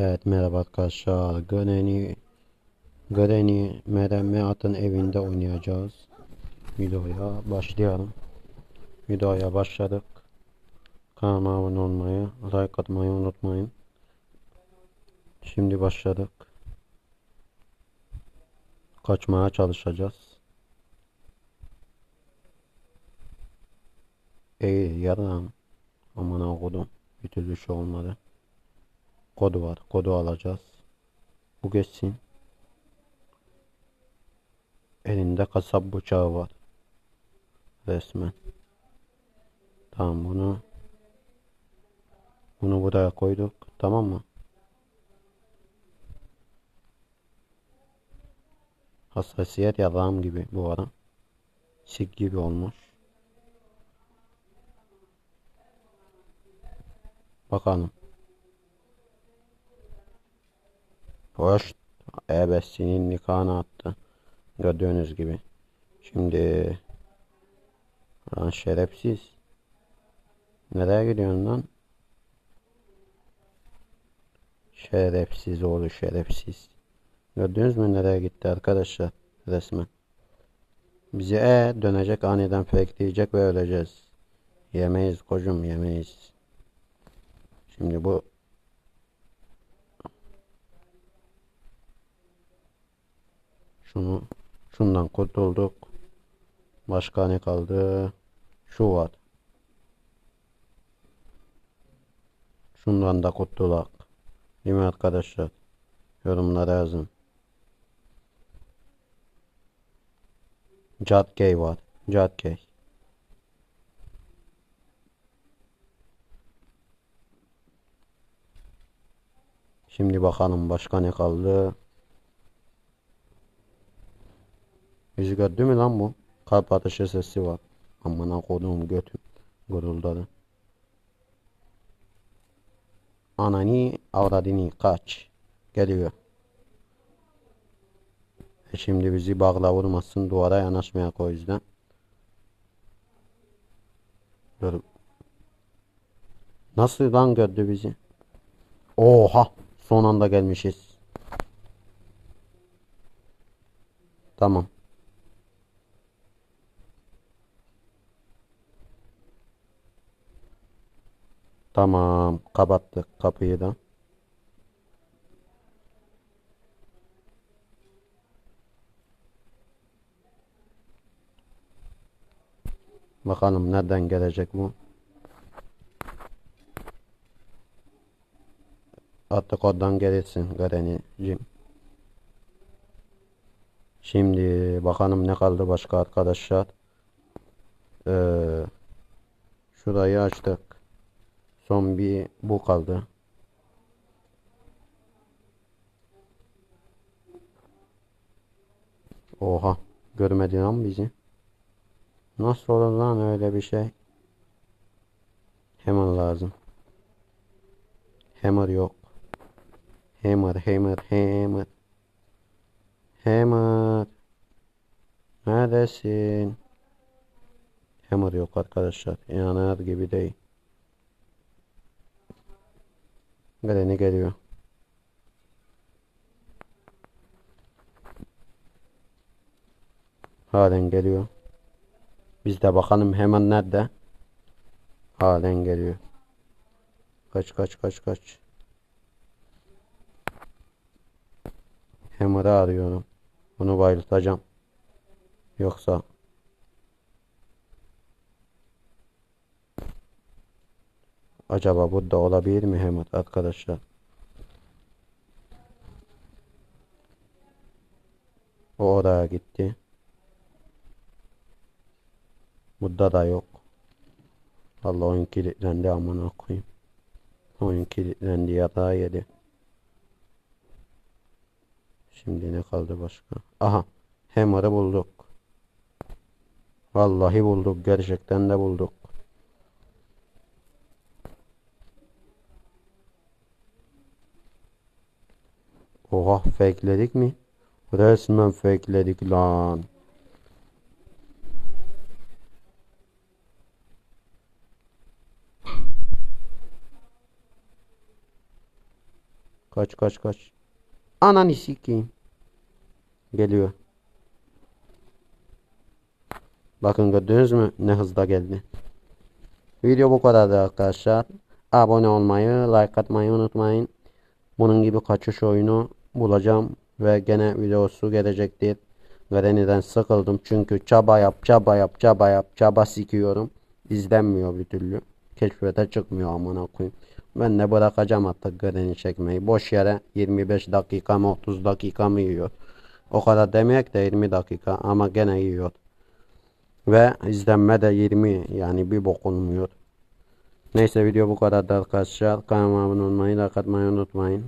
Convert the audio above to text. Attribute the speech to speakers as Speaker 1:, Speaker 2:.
Speaker 1: Evet merhaba arkadaşlar. Granny Granny Meremme Atın evinde oynayacağız. Videoya başlayalım. Videoya başladık. Kanalıma abone olmayı, like atmayı unutmayın. Şimdi başladık. Kaçmaya çalışacağız. İyi yaram. Aman okudum. Bir türlü şey olmadı. Kodu var. Kodu alacağız. Bu geçsin. Elinde kasap bıçağı var. Resmen. Tamam bunu bunu buraya koyduk. Tamam mı? Hassasiyet yarağım gibi bu ara. Sik gibi olmuş. Bakalım. Hoş. Ebesinin nikahını attı. Gördüğünüz gibi. Şimdi lan şerefsiz. Nereye gidiyorsun lan? Şerefsiz oğlu şerefsiz. Gördünüz mü nereye gitti arkadaşlar? Resmen. Bizi e dönecek aniden fakeleyecek ve öleceğiz. Yemeyiz kocum yemeyiz. Şimdi bu Şunu şundan kurtulduk. Başka ne kaldı? Şu var. Şundan da kurtulak. Değil mi arkadaşlar? Yorumlara yazın. Jadkey var. Jadkey. Şimdi bakalım başka ne kaldı? Yüzü gördü mü lan bu? Kalp atışı sesi var. Amına koduğum götüm. Guruldadı. Anani avradini kaç. Geliyor. E şimdi bizi bağla vurmasın duvara yanaşmayak o yüzden. Dur. Nasıl lan gördü bizi? Oha! Son anda gelmişiz. Tamam. Tamam. Kapattık kapıyı da. Bakalım nereden gelecek bu? Artık oradan gelirsin Gareniciğim. Şimdi bakalım ne kaldı başka arkadaşlar. Ee, şurayı açtık. Son bir bu kaldı. Oha. Görmedi lan bizi. Nasıl olur lan öyle bir şey? Hemen lazım. Hammer yok. Hammer, hammer, hammer. Hammer. Neredesin? Hammer yok arkadaşlar. İnanır gibi değil. Geleni geliyor. Halen geliyor. Biz de bakalım hemen nerede? Halen geliyor. Kaç kaç kaç kaç. Hammer'ı arıyorum. Bunu bayıltacağım. Yoksa Acaba burada olabilir mi Hammer arkadaşlar? O oraya gitti. Burada da yok. Allah oyun kilitlendi amına koyayım. Oyun kilitlendi yatağa yedi. Şimdi ne kaldı başka? Aha. Hammer'ı bulduk. Vallahi bulduk. Gerçekten de bulduk. Oha fakeledik mi? Resmen fakeledik lan. Kaç kaç kaç. Ananı sikeyim. Geliyor. Bakın gördünüz mü ne hızda geldi. Video bu kadardı arkadaşlar. Abone olmayı, like atmayı unutmayın. Bunun gibi kaçış oyunu bulacağım ve gene videosu gelecektir. Granny'den sıkıldım çünkü çaba yap, çaba yap, çaba yap, çaba sikiyorum. İzlenmiyor bir türlü. Keşfete çıkmıyor amına koyayım. Ben de bırakacağım artık Granny çekmeyi. Boş yere 25 dakika mı 30 dakika mı yiyor. O kadar demek de 20 dakika ama gene yiyor. Ve izlenme de 20 yani bir bok olmuyor. Neyse video bu kadar arkadaşlar. Kanalıma abone olmayı, like atmayı unutmayın.